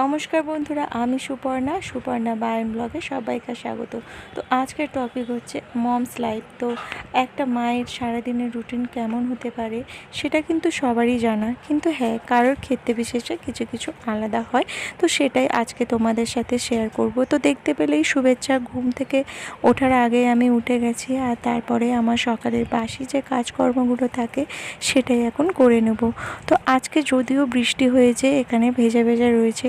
নমস্কার বন্ধুরা, আমি সুপর্ণা। সুপর্ণা বায়ন ব্লগে সবাইকে স্বাগত। তো আজকের টপিক হচ্ছে মমস লাইফ তো একটা মায়ের সারাদিনের রুটিন কেমন হতে পারে সেটা কিন্তু সবারই জানা। কিন্তু হ্যাঁ কারোর ক্ষেত্রে বিশেষে কিছু কিছু আলাদা হয়। তো সেটাই আজকে তোমাদের সাথে শেয়ার করব। তো দেখতে পেলেই শুভেচ্ছা। ঘুম থেকে ওঠার আগে আমি উঠে গেছি আর তারপরে আমার সকালের বাসি যে কাজকর্মগুলো থাকে সেটাই এখন করে নেব। তো আজকে যদিও বৃষ্টি হয়েছে, এখানে ভেজা ভেজা রয়েছে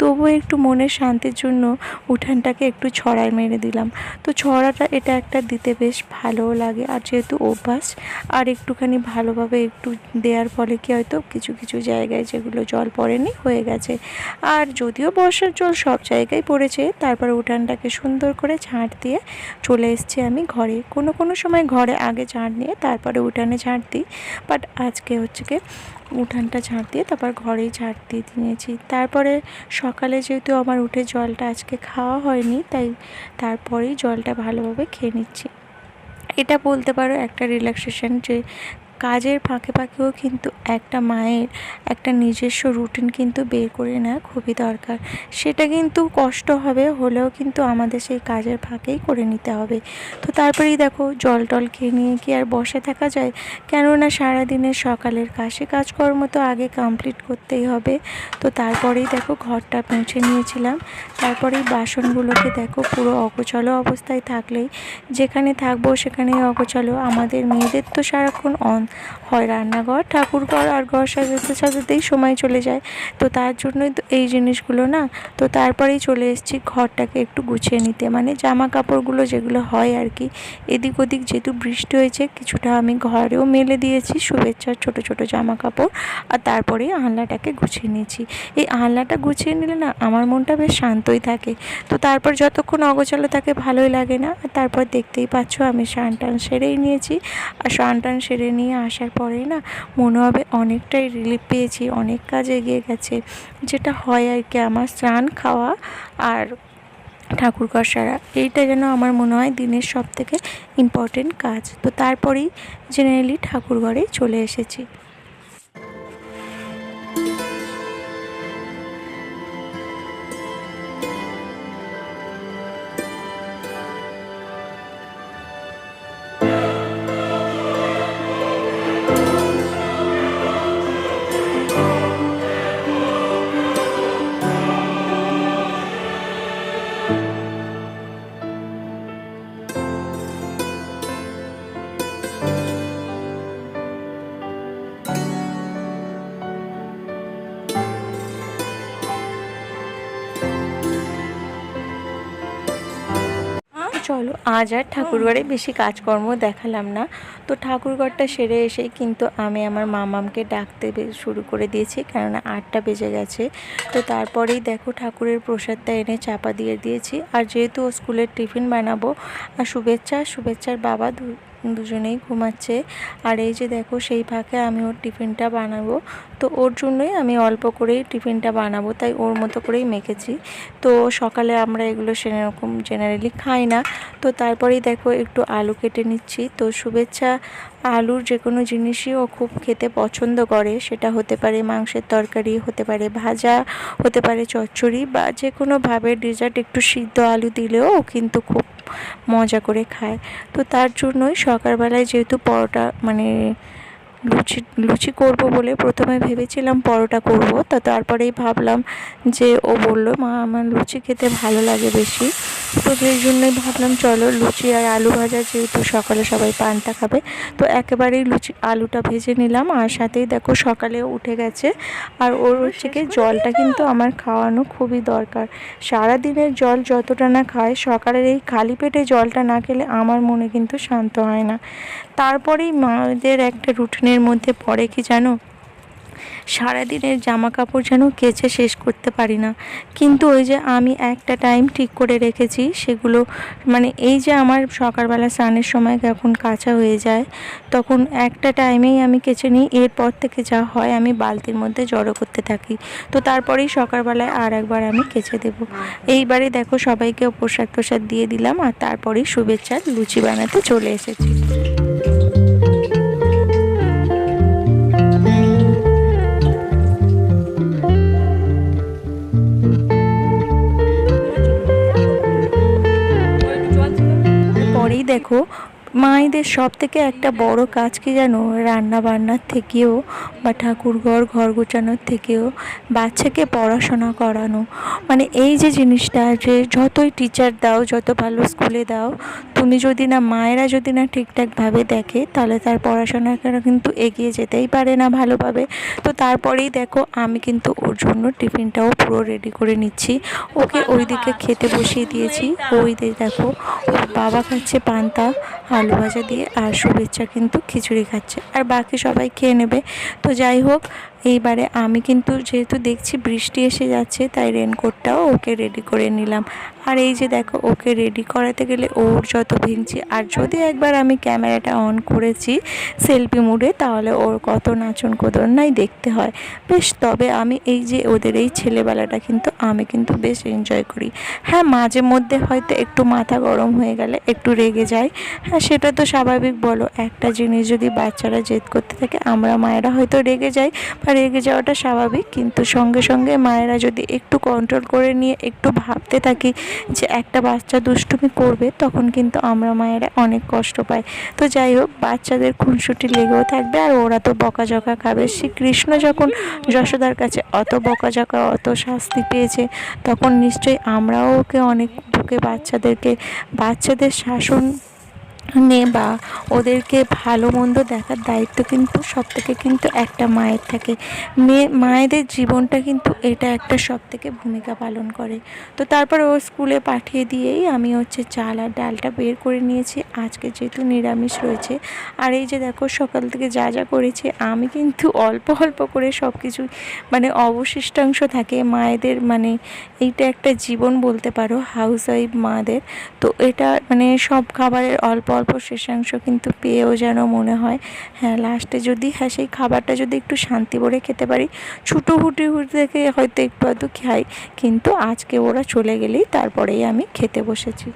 তবুও একটু মনের শান্তির জন্য উঠানটাকে একটু ছড়াই মেরে দিলাম। তো ছড়াটা এটা একটা দিতে বেশ ভালোও লাগে। আর যেহেতু অভ্যাস, আর একটুখানি ভালোভাবে একটু দেওয়ার ফলে কি হয়তো কিছু কিছু জায়গায় যেগুলো জল পড়েনি হয়ে গেছে। আর যদিও বর্ষার জল সব জায়গায় পড়েছে, তারপর উঠানটাকে সুন্দর করে ঝাঁট দিয়ে চলে এসেছি আমি ঘরে। কোনো কোনো সময় ঘরে আগে ঝাঁট নিয়ে তারপরে উঠানে ঝাঁট দিই। বাট আজকে হচ্ছে কি উঠানটা ঝাঁট দিয়ে তারপর ঘরেই ঝাঁট দিয়ে নিয়েছি তারপরে সকালে যেহেতু আমার উঠে জলটা আজকে খাওয়া হয়নি, তাই তারপরেই জলটা ভালোভাবে খেয়ে নিচ্ছি। এটা বলতে পারো একটা রিল্যাক্সেশন যে কাজের ফাঁকে ফাঁকেও কিন্তু একটা মায়ের একটা নিজস্ব রুটিন কিন্তু বের করে নেওয়া খুবই দরকার। সেটা কিন্তু কষ্ট হবে, হলেও কিন্তু আমাদের সেই কাজের ফাঁকেই করে নিতে হবে। তো তারপরেই দেখো, জল টল খেয়ে নিয়ে কি আর বসে থাকা যায়? কেননা সারাদিনের সকালের কাশি কাজকর্ম তো আগে কমপ্লিট করতেই হবে। তো তারপরেই দেখো, ঘরটা পৌঁছে নিয়েছিলাম। তারপরেই বাসনগুলোকে দেখো, পুরো অগোছালো অবস্থায় থাকলেই যেখানে থাকব সেখানেই অগোছালো। আমাদের মেয়েদের তো সারাক্ষণ অন হয় রান্নাঘর। ঠাকুরঘর আর ঘর সাজাতে সাজাতেই সময় চলে যায়। তো তার জন্যই তো এই জিনিসগুলো না, তো তারপরেই চলে এসেছি ঘরটাকে একটু গুছিয়ে নিতে। মানে জামা কাপড়গুলো যেগুলো হয় আর কি, এদিক ওদিক যেহেতু বৃষ্টি হয়েছে, কিছুটা আমি ঘরেও মেলে দিয়েছি শুভেচ্ছার ছোট ছোট জামা কাপড় আর তারপরেই আহলাটাকে গুছিয়ে নিয়েছি। এই আহলাটা গুছিয়ে নিলে না আমার মনটা বেশ শান্তই থাকে। তো তারপর যতক্ষণ অগোছালো থাকে ভালোই লাগে না। আর তারপর দেখতেই পাচ্ছ আমি স্নান টান সেরেই নিয়েছি। আর স্নান টান সেরে নিয়ে আসার পরেই না মনে হবে অনেকটাই রিলিফ পেয়েছি, অনেক কাজ এগিয়ে গেছে। যেটা হয় আর কি, আমার স্নান খাওয়া আর ঠাকুর ঘর সারা, এইটা যেন আমার মনে হয় দিনের সব থেকে ইম্পর্টেন্ট কাজ। তো তারপরেই জেনারেলি ঠাকুর ঘরে চলে এসেছি। চলো আজ আর ঠাকুরঘরে বেশি কাজকর্ম দেখালাম না। তো ঠাকুরঘরটা সেরে এসেই কিন্তু আমি আমার মামামকে ডাকতে শুরু করে দিয়েছি কেননা আটটা বেজে গেছে। তো তারপরেই দেখো ঠাকুরের প্রসাদটা এনে চাপা দিয়ে দিয়েছি। আর যেহেতু ও স্কুলের টিফিন বানাবো আর শুভেচ্ছা শুভেচ্ছার বাবা দুজনেই ঘুমাচ্ছে। আর এই যে দেখো, সেই ফাঁকে আমি ওর টিফিনটা বানাবো। তো ওর জন্যই আমি অল্প করেই টিফিনটা বানাবো, তাই ওর মতো করেই মেখেছি। তো সকালে আমরা এগুলো সেরকম জেনারেলি খাই না। তো তারপরেই দেখো, একটু আলু কেটে নিচ্ছি। তো শুভেচ্ছা, আলুর যে কোনো জিনিসই ও খুব খেতে পছন্দ করে। সেটা হতে পারে মাংসের তরকারি, হতে পারে ভাজা, হতে পারে চচ্চড়ি বা যে কোনোভাবে ডেজার্ট একটু সিদ্ধ আলু দিলেও কিন্তু খুব মজা করে খায়। তো তার জন্যই সকালবেলায় যেহেতু পরোটা মানে লুচি লুচি করব বলে প্রথমে ভেবেছিলাম পরোটা করব। তো তারপরেই ভাবলাম যে ও বলল, মা, আমার লুচি খেতে ভালো লাগে বেশি। তো সেই জন্যই ভাবলাম চলো লুচি আর আলু ভাজা যেহেতু সকালে সবাই পানটা খাবে তো একেবারেই লুচি আলুটা ভেজে নিলাম। আর সাথেই দেখো সকালেও উঠে গেছে। আর ওর হচ্ছে কি জলটা কিন্তু আমার খাওয়ানো খুবই দরকার। সারা দিনের জল যতটা না খায় সকালের এই খালি পেটে জলটা না খেলে আমার মনে কিন্তু শান্ত হয় না। তারপরেই মাদের একটা রুটিনের মধ্যে পড়ে কি জানো? সারাদিনের জামা কাপড় যেন কেচে শেষ করতে পারি না। কিন্তু ওই যে আমি একটা টাইম ঠিক করে রেখেছি, সেগুলো মানে এই যে আমার সকালবেলা স্নানের সময় যখন কাঁচা হয়ে যায়, তখন একটা টাইমেই আমি কেচে নিই, এরপর থেকে যা হয় আমি বালতির মধ্যে জড়ো করতে থাকি। তো তারপরেই সকালবেলায় আর একবার আমি কেচে দেব। এইবারে দেখো সবাইকে প্রসাদ প্রসাদ দিয়ে দিলাম আর তারপরেই শুভেচ্ছার লুচি বানাতে চলে এসেছি। মায়েদের সব থেকে একটা বড় কাজ কি জানো? রান্না বান্নার থেকেও বা ঠাকুর ঘর ঘর গোছানোর থেকেও বাচ্চাকে পড়াশোনা করানো। মানে এই যে জিনিসটা যে যতই টিচার দাও, যত ভালো স্কুলে দাও, তুমি যদি না, মায়েরা যদি না ঠিকঠাকভাবে দেখে, তাহলে তার পড়াশোনাটা কিন্তু এগিয়ে যেতেই পারে না ভালোভাবে। তো তারপরেই দেখো, আমি কিন্তু ওর জন্য টিফিনটাও পুরো রেডি করে নিচ্ছি। ওকে ওইদিকে খেতে বসিয়ে দিয়েছি। ওই দেখো, ওর বাবা খাচ্ছে পান্তা, আলু ভাজা দিয়ে আর শুভেচ্ছা কিন্তু খিচুড়ি খাচ্ছে। আর বাকি সবাই খেয়ে নেবে। তো যাই হোক এইবারে আমি কিন্তু যেহেতু দেখছি বৃষ্টি এসে যাচ্ছে, তাই রেনকোটটাও ওকে রেডি করে নিলাম। আর এই যে দেখো, ওকে রেডি করাতে গেলে ওর যত ভেঙছি আর যদি একবার আমি ক্যামেরাটা অন করেছি সেলফি মুডে তাহলে ওর কত নাচন নাই দেখতে হয়। বেশ, তবে আমি এই যে ওদের এই ছেলেবেলাটা কিন্তু আমি কিন্তু বেশ এনজয় করি। হ্যাঁ মাঝে মধ্যে হয়তো একটু মাথা গরম হয়ে গেলে একটু রেগে যায়। হ্যাঁ সেটা তো স্বাভাবিক বলো। একটা জিনিস যদি বাচ্চারা জেদ করতে থাকে, আমরা মায়েরা হয়তো রেগে যাই বা রেগে যাওয়াটা স্বাভাবিক, কিন্তু সঙ্গে সঙ্গে মায়েরা যদি একটু কন্ট্রোল করে নিয়ে একটু ভাবতে থাকি যে একটা বাচ্চা দুষ্টুমি করবে, তখন কিন্তু আমরা মায়েরা অনেক কষ্ট পাই। তো যাই হোক, বাচ্চাদের খুনসুটি লেগেও থাকবে আর ওরা তো বকাঝকা খাবে। শ্রীকৃষ্ণ যখন যশোদার কাছে অত বকাঝকা, অত শাস্তি পেয়েছে, তখন নিশ্চয়ই আমরাও ওকে অনেক বুকে বাচ্চাদেরকে, বাচ্চাদের শাসন বা ওদেরকে ভালো মন্দ দেখার দায়িত্ব কিন্তু সব থেকে কিন্তু একটা মায়ের থাকে। মেয়ে মায়েদের জীবনটা কিন্তু এটা একটা সব থেকে ভূমিকা পালন করে। তো তারপর ও স্কুলে পাঠিয়ে দিয়েই আমি হচ্ছে চাল আর ডালটা বের করে নিয়েছি। আজকে যেহেতু নিরামিষ রয়েছে। আর এই যে দেখো সকাল থেকে যা যা করেছি, আমি কিন্তু অল্প অল্প করে সব কিছু মানে অবশিষ্টাংশ থাকে। মায়েদের মানে এইটা একটা জীবন বলতে পারো হাউস ওয়াইফ মাদের। তো এটা মানে সব খাবারের অল্প অল্প শেষাংশ কিন্তু পেয়েও যেন মনে হয়। হ্যাঁ লাস্টে যদি হ্যাঁ সেই খাবারটা যদি একটু শান্তি ভরে খেতে পারি। ছুটো হুটি হুটি থেকে হয়তো একটু আধটু খাই, কিন্তু আজকে ওরা চলে গেলেই তারপরেই আমি খেতে বসেছি।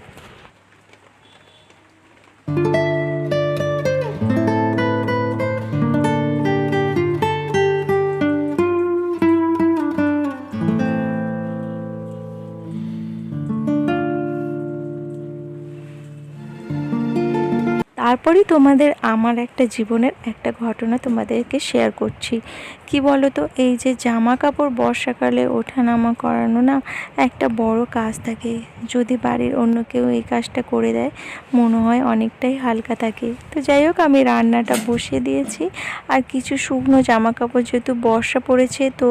তারপরেই তোমাদের আমার একটা জীবনের একটা ঘটনা তোমাদেরকে শেয়ার করছি। কি বলো তো এই যে জামা কাপড় বর্ষাকালে ওঠানামা করানো না একটা বড় কাজ থাকে। যদি বাড়ির অন্য কেউ এই কাজটা করে দেয়, মনে হয় অনেকটাই হালকা থাকে। তো যাই হোক, আমি রান্নাটা বসিয়ে দিয়েছি। আর কিছু শুকনো জামা কাপড় যেহেতু বর্ষা পড়েছে, তো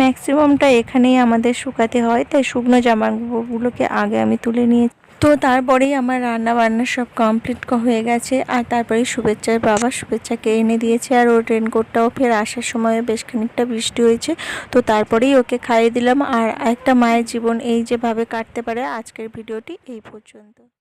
ম্যাক্সিমামটা এখানেই আমাদের শুকাতে হয়। তাই শুকনো জামা কাপড়গুলোকে আগে আমি তুলে নিয়ে তো তারপরেই আমার রান্না বান্না সব কমপ্লিট হয়ে গেছে। আর তারপরে শুভেচ্ছার বাবা শুভেচ্ছাকে এনে দিয়েছে। আর ওর রেনকোটটাও ফের আসার সময় বেশ খানিকটা বৃষ্টি হয়েছে। তো তারপরেই ওকে খাইয়ে দিলাম। আর একটা মায়ের জীবন এই যেভাবে কাটতে পারে, আজকের ভিডিওটি এই পর্যন্ত।